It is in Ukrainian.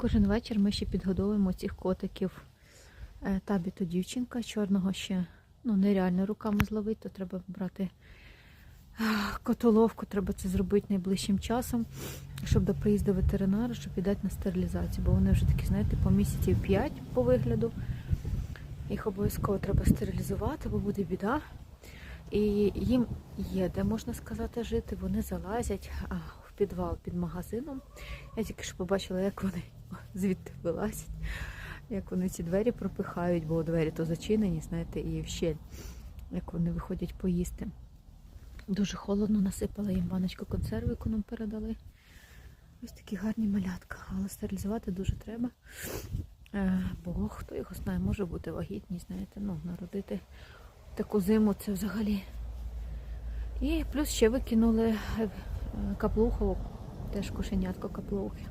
Кожен вечір ми ще підгодовуємо цих котиків. Е, Табі то дівчинка, чорного ще ну, нереально руками зловити, то треба брати котоловку, треба це зробити найближчим часом, щоб до приїзду ветеринара, щоб віддати на стерилізацію. Бо вони вже такі, знаєте, по місяців 5 по вигляду. Їх обов'язково треба стерилізувати, бо буде біда. І їм є де можна сказати жити. Вони залазять в підвал під магазином. Я тільки що побачила, як вони звідти вилазять, як вони ці двері пропихають, бо двері то зачинені, знаєте, і в щель, як вони виходять поїсти. Дуже холодно, насипала їм баночку консерви, яку нам передали. Ось такі гарні малятка, але стерилізувати дуже треба. Е, Бо хто його знає, може бути вагітність, знаєте, ну, народити таку зиму це взагалі. І плюс ще викинули е, каплуху, теж кошенятко каплухи.